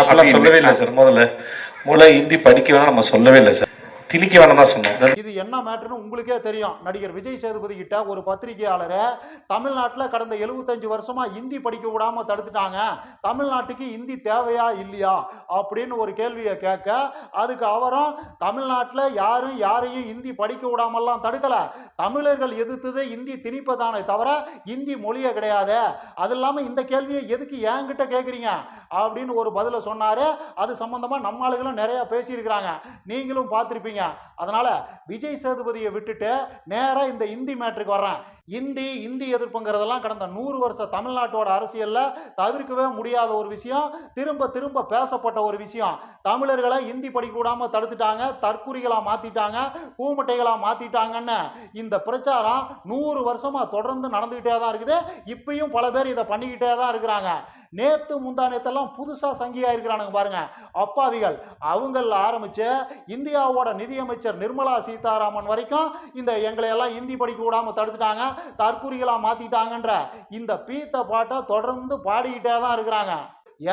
அப்பெல்லாம் சொல்லவே இல்லை சார். முதல்ல முதல்ல ஹிந்தி படிக்க வேணாம் நம்ம சொல்லவே இல்லை சார். திணிக்க வேணாம் தான் சொன்னோம் இது என்ன மேட்ருன்னு உங்களுக்கே தெரியும். நடிகர் விஜய் சேதுபதி கிட்ட ஒரு பத்திரிகையாளரை தமிழ்நாட்டில் கடந்த 75 வருஷமா இந்தி படிக்க விடாம தடுத்துட்டாங்க. தமிழ்நாட்டுக்கு இந்தி தேவையா இல்லையா? அப்படின்னு ஒரு கேள்வியை கேட்க அதுக்கு அவரும் தமிழ்நாட்டில் யாரும் யாரையும் இந்தி படிக்க விடாமல்லாம் தடுக்கல. தமிழர்கள் எதிர்த்தது இந்தி திணிப்பதானே தவிர இந்தி மொழியே கிடையாது. அது இல்லாமல் இந்த கேள்வியை எதுக்கு என்கிட்ட கேட்குறீங்க? அப்படின்னு ஒரு பதிலை சொன்னாரு. அது சம்பந்தமா நம்ம ஆளுகளும் நிறைய பேசியிருக்கிறாங்க. நீங்களும் பார்த்துருப்பீங்க. அதனால விஜய் சேதுபதியை விட்டுட்டு நேரா இந்த இந்தி மேட்ருக்கு வர்றேன். இந்தி இந்தி எதிர்ப்புங்கிறதெல்லாம் கடந்த நூறு வருஷ தமிழ்நாட்டோட அரசியலில் தவிர்க்கவே முடியாத ஒரு விஷயம் திரும்ப திரும்ப பேசப்பட்ட ஒரு விஷயம். தமிழர்களை இந்தி படிக்க தடுத்துட்டாங்க தற்குறிகளாக மாற்றிட்டாங்க கூமுட்டைகளாக மாற்றிட்டாங்கன்னு இந்த பிரச்சாரம் நூறு வருஷமாக தொடர்ந்து நடந்துக்கிட்டே தான் இருக்குது. இப்பயும் பல பேர் இதை பண்ணிக்கிட்டே தான் இருக்கிறாங்க. நேத்து முந்தா நேத்தெல்லாம் புதுசாக சங்கியா இருக்கிறானுங்க பாருங்க. அப்பாவிகள் அவங்கள ஆரம்பித்து இந்தியாவோட நிதியமைச்சர் நிர்மலா சீதாராமன் வரைக்கும் இந்த எங்களை எல்லாம் இந்தி படிக்க விடாமல் தடுத்துட்டாங்க. தற்குறிகளாக மாத்திட்டாங்கன்ற இந்த பீத்த பாட்டை தொடர்ந்து பாடிக்கிட்டே தான் இருக்கிறாங்க.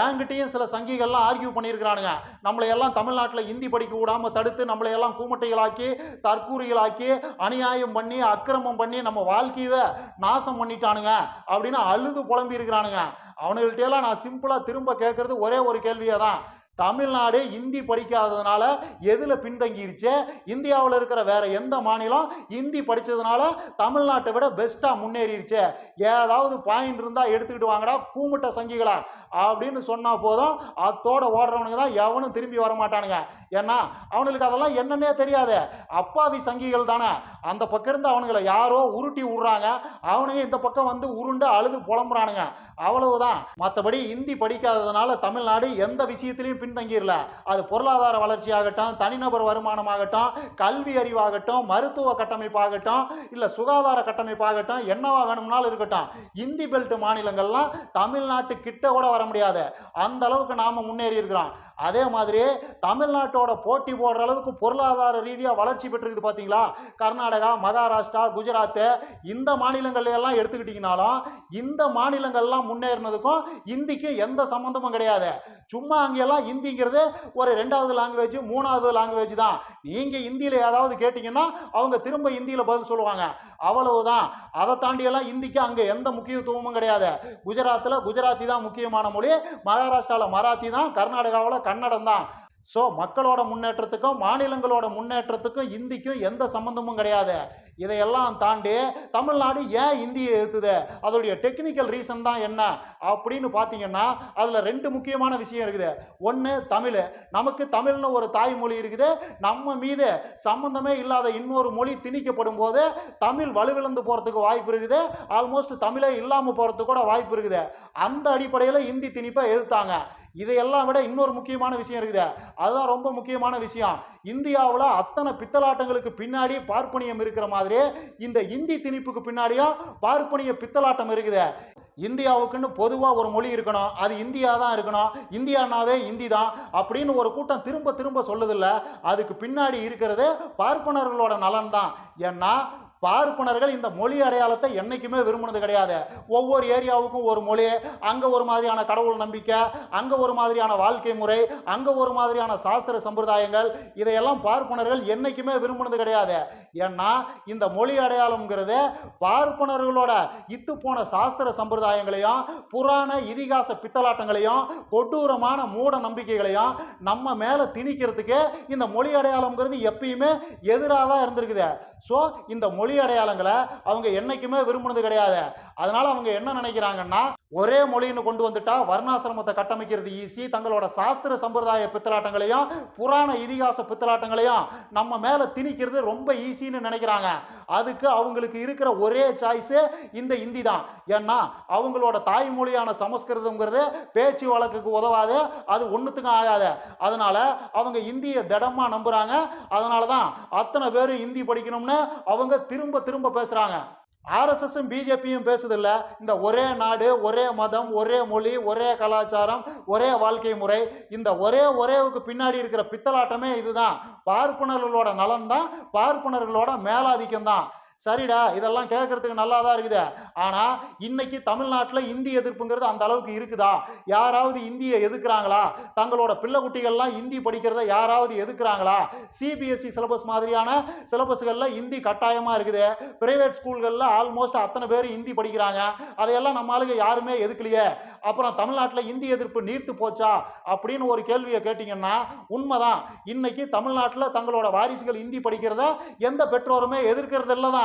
என்கிட்டயும் சில சங்கிகள்லாம் ஆர்கியூ பண்ணியிருக்கிறானுங்க. நம்மளை எல்லாம் தமிழ்நாட்டில் இந்தி படிக்க விடாம தடுத்து நம்மளை எல்லாம் கூமட்டைகளாக்கி தற்கூறிகளாக்கி அநியாயம் பண்ணி அக்கிரமம் பண்ணி நம்ம வாழ்க்கையவே நாசம் பண்ணிட்டானுங்க அப்படின்னு அழுது புலம்பி இருக்கிறானுங்க அவனுங்கள்ட்டெல்லாம் நான் சிம்பிளா திரும்ப கேட்கறது ஒரே ஒரு கேள்வியே தான் தமிழ்நாடு இந்தி படிக்காததுனால எதில் பின்தங்கிருச்சு? இந்தியாவில் இருக்கிற வேற எந்த மாநிலம் இந்தி படித்ததுனால தமிழ்நாட்டை விட பெஸ்ட்டாக முன்னேறிடுச்சு ஏதாவது பாயிண்ட் இருந்தால் எடுத்துக்கிட்டு வாங்கடா கூமுட்ட சங்கிகளா அப்படின்னு சொன்னால் போதும் அத்தோட ஓடுறவனுங்க தான் எவனும் திரும்பி வர மாட்டானுங்க. ஏன்னா அவனுக்கு அதெல்லாம் என்னன்னே தெரியாது. அப்பாவி சங்கிகள் தானே. அந்த பக்கம் இருந்து அவனுங்களை யாரோ உருட்டி விடுறாங்க. அவனுங்க இந்த பக்கம் வந்து உருண்டு அழுது புலம்புறானுங்க. அவ்வளவுதான். மற்றபடி இந்தி படிக்காததுனால தமிழ்நாடு எந்த விஷயத்திலையும் பின்தங்கிடல அது பொருளாதார வளர்ச்சியாகட்டும் தனிநபர் வருமானமாகட்டும் கல்வி அறிவாகட்டும் மருத்துவ கட்டமைப்பாகட்டும் இல்லை சுகாதார கட்டமைப்பாகட்டும் என்னவா வேணும்னாலும் இருக்கட்டும். இந்தி பெல்ட் மாநிலங்கள்லாம் தமிழ்நாட்டு கிட்ட கூட வர முடியாது. அந்த அளவுக்கு நாம முன்னேறி இருக்கிறோம் அதே மாதிரி தமிழ்நாட்டோட போட்டி போடுற அளவுக்கு பொருளாதார ரீதியாக வளர்ச்சி பெற்றிருக்குது பார்த்தீங்களா கர்நாடகா மகாராஷ்டிரா குஜராத்து இந்த மாநிலங்கள்ல எல்லாம் எடுத்துக்கிட்டிங்கனாலும் இந்த மாநிலங்கள்லாம் முன்னேறினதுக்கும் இந்திக்கும் எந்த சம்மந்தமும் கிடையாது. சும்மா அங்கெல்லாம் இந்திங்கிறது ஒரு ரெண்டாவது லாங்குவேஜ் மூணாவது லாங்குவேஜ் தான். நீங்கள் இந்தியில் ஏதாவது கேட்டிங்கன்னா அவங்க திரும்ப இந்தியில் பதில் சொல்லுவாங்க. அவ்வளவுதான். அதை தாண்டியெல்லாம் இந்திக்கு அங்கே எந்த முக்கியத்துவமும் கிடையாது. குஜராத்தில் குஜராத்தி தான் முக்கியமான மொழி. மகாராஷ்டிராவில் மராத்தி தான். கர்நாடகாவில் கன்னடம் தான் ஸோ மக்களோட முன்னேற்றத்துக்கும் மாநிலங்களோட முன்னேற்றத்துக்கும் இந்திக்கும் எந்த சம்மந்தமும் கிடையாது. இதையெல்லாம் தாண்டி தமிழ்நாடு ஏன் இந்தியை எதிர்த்துது அதோடைய டெக்னிக்கல் ரீசன் தான் என்ன? அப்படின்னு பார்த்தீங்கன்னா அதில் ரெண்டு முக்கியமான விஷயம் இருக்குது. ஒன்று தமிழ். நமக்கு தமிழ்னு ஒரு தாய்மொழி இருக்குது. நம்ம மீது சம்மந்தமே இல்லாத இன்னொரு மொழி திணிக்கப்படும் போது தமிழ் வலுவிழந்து போகிறதுக்கு வாய்ப்பு இருக்குது. ஆல்மோஸ்ட் தமிழே இல்லாமல் போகிறதுக்கு கூட வாய்ப்பு இருக்குது. அந்த அடிப்படையில் இந்தி திணிப்பை எதிர்த்தாங்க. இதையெல்லாம் விட இன்னொரு முக்கியமான விஷயம் இருக்குது. அதுதான் ரொம்ப முக்கியமான விஷயம். இந்தியாவில் அத்தனை பித்தலாட்டங்களுக்கு பின்னாடி பார்ப்பனியம் இருக்கிற மாதிரி இந்த இந்தி திணிப்புக்கு பின்னாடியும் பார்ப்பனிய பித்தலாட்டம் இருக்குது. இந்தியாவுக்குன்னு பொதுவாக ஒரு மொழி இருக்கணும். அது இந்தியா தான் இருக்கணும். இந்தியானாவே இந்தி தான் அப்படின்னு ஒரு கூட்டம் திரும்ப திரும்ப சொல்லுதில்ல. அதுக்கு பின்னாடி இருக்கிறது பார்ப்பனர்களோட நலன் தான் ஏன்னா பார்ப்பனர்கள் இந்த மொழி அடையாளத்தை என்றைக்குமே விரும்பினது கிடையாது. ஒவ்வொரு ஏரியாவுக்கும் ஒரு மொழி அங்கே ஒரு மாதிரியான கடவுள் நம்பிக்கை அங்கே ஒரு மாதிரியான வாழ்க்கை முறை அங்கே ஒரு மாதிரியான சாஸ்திர சம்பிரதாயங்கள் இதையெல்லாம் பார்ப்பனர்கள் என்றைக்குமே விரும்பினது கிடையாது. ஏன்னா இந்த மொழி அடையாளம்ங்கிறது பார்ப்பனர்களோட இத்து போன சாஸ்திர சம்பிரதாயங்களையும் புராண இதிகாச பித்தலாட்டங்களையும் கொடூரமான மூட நம்பிக்கைகளையும் நம்ம மேலே திணிக்கிறதுக்கு இந்த மொழி அடையாளம்ங்கிறது எப்பயுமே எதிராக தான் இருந்திருக்குது. ஸோ இந்த மொழி அடையாளங்களை அவங்க என்றைக்குமே விரும்பினது கிடையாது. அதனால அவங்க என்ன நினைக்கிறாங்கன்னா ஒரே மொழின்னு கொண்டு வந்துட்டா வர்ணாசிரமத்தை கட்டமைக்கிறது ஈஸி தங்களோட சாஸ்திர சம்பிரதாய பித்தலாட்டங்களையும் புராண இதிகாச பித்தலாட்டங்களையும் நம்ம மேலே திணிக்கிறது ரொம்ப ஈஸின்னு நினைக்கிறாங்க. அதுக்கு அவங்களுக்கு இருக்கிற ஒரே சாய்ஸு இந்த இந்தி தான். ஏன்னா அவங்களோட தாய்மொழியான சமஸ்கிருதங்கிறது பேச்சு வழக்குக்கு உதவாது அது ஒன்றுத்துக்கும் ஆகாது. அதனால அவங்க இந்தியை திடமாக நம்புகிறாங்க அதனால தான் அத்தனை பேர் இந்தி படிக்கணும்னு அவங்க திரும்ப திரும்ப பேசுகிறாங்க ஆர்எஸ்எஸும் பிஜேபியும் பேசுதில்ல. இந்த ஒரே நாடு ஒரே மதம் ஒரே மொழி ஒரே கலாச்சாரம் ஒரே வாழ்க்கை முறை. இந்த ஒரே ஒரேவுக்கு பின்னாடி இருக்கிற பித்தலாட்டமே இதுதான். பார்ப்பனர்களோட நலன் தான் பார்ப்பனர்களோட மேலாதிக்கம் தான் சரிடா இதெல்லாம் கேட்கறதுக்கு நல்லா தான் இருக்குது. ஆனா இன்னைக்கு தமிழ்நாட்டில் இந்தி எதிர்ப்புங்கிறது அந்த அளவுக்கு இருக்குதா? யாராவது இந்தியை எதிர்க்கிறாங்களா தங்களோட பிள்ளை குட்டிகள்லாம் இந்தி படிக்கிறத யாராவது எதிர்க்கிறாங்களா சிபிஎஸ்சி சிலபஸ் மாதிரியான சிலபஸ்களில் இந்தி கட்டாயமாக இருக்குது. பிரைவேட் ஸ்கூல்களில் ஆல்மோஸ்ட் அத்தனை பேர் இந்தி படிக்கிறாங்க. அதையெல்லாம் நம்ம ஆளுங்க யாருமே எதுக்கலையே. அப்புறம் தமிழ்நாட்டில் இந்தி எதிர்ப்பு நீர்த்து போச்சா? அப்படின்னு ஒரு கேள்வியை கேட்டிங்கன்னா உண்மைதான். இன்னைக்கு தமிழ்நாட்டில் தங்களோட வாரிசுகள் இந்தி படிக்கிறத எந்த பெற்றோருமே எதிர்க்கிறது தான்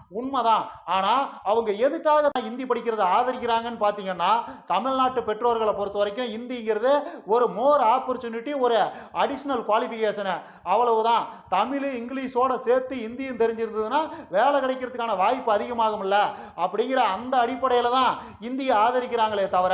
உண்மைதான். ஆனால் அவங்க எதுக்காக தான் இந்தி படிக்கிறத ஆதரிக்கிறாங்கன்னு பார்த்தீங்கன்னா தமிழ்நாட்டு பெற்றோர்களை பொறுத்த வரைக்கும் இந்திங்கிறது ஒரு மோர் ஆப்பர்ச்சுனிட்டி ஒரு அடிஷ்னல் குவாலிஃபிகேஷனு அவ்வளவுதான். தமிழ் இங்கிலீஷோட சேர்த்து இந்தியும் தெரிஞ்சிருந்ததுன்னா வேலை கிடைக்கிறதுக்கான வாய்ப்பு அதிகமாகும்ல. அப்படிங்கிற அந்த அடிப்படையில் தான் இந்தியை ஆதரிக்கிறாங்களே தவிர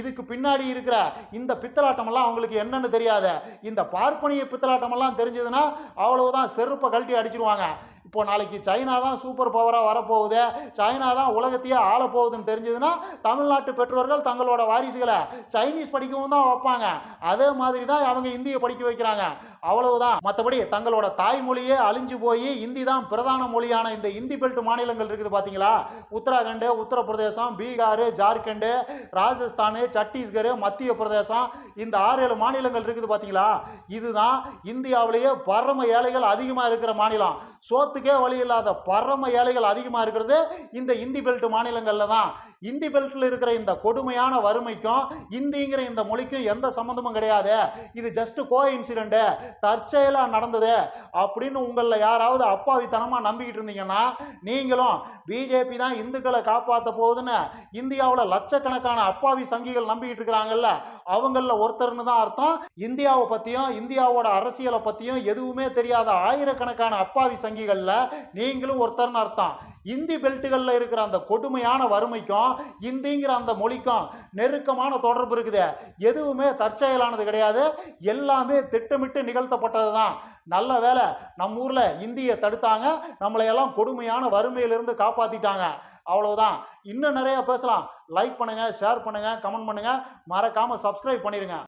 இதுக்கு பின்னாடி இருக்கிற இந்த பித்தலாட்டமெல்லாம் அவங்களுக்கு என்னன்னு தெரியாது. இந்த பார்ப்பனிய பித்தலாட்டமெல்லாம் தெரிஞ்சதுன்னா அவ்வளவுதான் செருப்பை கழட்டி அடிச்சிருவாங்க. இப்போ நாளைக்கு சைனா தான் சூப்பர் பவர் சூப்பராக வரப்போகுது. சைனா தான் உலகத்தையே ஆள போகுதுன்னு தெரிஞ்சதுன்னா தமிழ்நாட்டு பெற்றோர்கள் தங்களோட வாரிசுகளை சைனீஸ் படிக்கவும் தான் வைப்பாங்க. அதே மாதிரி தான் அவங்க இந்தியை படிக்க வைக்கிறாங்க. அவ்வளவுதான். மற்றபடி தங்களோட தாய்மொழியே அழிஞ்சு போய் இந்தி தான் பிரதான மொழியான இந்த இந்தி பெல்ட் மாநிலங்கள் இருக்குது பார்த்தீங்களா உத்தராகண்ட் உத்தரப்பிரதேசம் பீகார் ஜார்க்கண்டு ராஜஸ்தான் சத்தீஸ்கர் மத்திய பிரதேசம் இந்த ஆறு ஏழு மாநிலங்கள் இருக்குது பார்த்தீங்களா இதுதான் இந்தியாவிலேயே பரம ஏழைகள் அதிகமாக இருக்கிற மாநிலம். சோத்துக்கே வழி இல்லாத பரம ஏழைகள் அதிகமாக இருக்கிறது இந்த இந்தி பெல்ட் மாநிலங்களில் தான். இந்தி பெல்ட்டில் இருக்கிற இந்த கொடுமையான வறுமைக்கும் இந்திங்கிற இந்த மொழிக்கும் எந்த சம்மந்தமும் கிடையாது. இது ஜஸ்ட் கோ இன்சிடென்ட்டு தற்செயலாக நடந்தது. அப்படின்னு உங்களில் யாராவது அப்பாவித்தனமாக நம்பிக்கிட்டு இருந்தீங்கன்னா நீங்களும் பிஜேபி தான் இந்துக்களை காப்பாற்ற போகுதுன்னு இந்தியாவில் லட்சக்கணக்கான அப்பாவி சங்கிகள் நம்பிக்கிட்டு இருக்கிறாங்கல்ல அவங்களில் ஒருத்தர்னு தான் அர்த்தம். இந்தியாவை பற்றியும் இந்தியாவோட அரசியலை பற்றியும் எதுவுமே தெரியாத ஆயிரக்கணக்கான அப்பாவி சங்கிகளில் நீங்களும் ஒருத்தர்னு அர்த்தம். இந்தி பெல்ட்டுகளில் இருக்கிற அந்த கொடுமையான வறுமைக்கும் இந்திங்கிற அந்த மொழிக்கும் நெருக்கமான தொடர்பு இருக்குது. எதுவுமே தற்செயலானது கிடையாது. எல்லாமே திட்டமிட்டு நிகழ்த்தப்பட்டது தான் நல்ல வேலை நம்ம ஊரில் இந்தியை தடுத்தாங்க. நம்மளையெல்லாம் கொடுமையான வறுமையிலிருந்து காப்பாற்றிட்டாங்க அவ்வளோதான் இன்னும் நிறையா பேசலாம். லைக் பண்ணுங்கள் ஷேர் பண்ணுங்கள் கமெண்ட் பண்ணுங்கள் மறக்காமல் சப்ஸ்கிரைப் பண்ணிடுங்க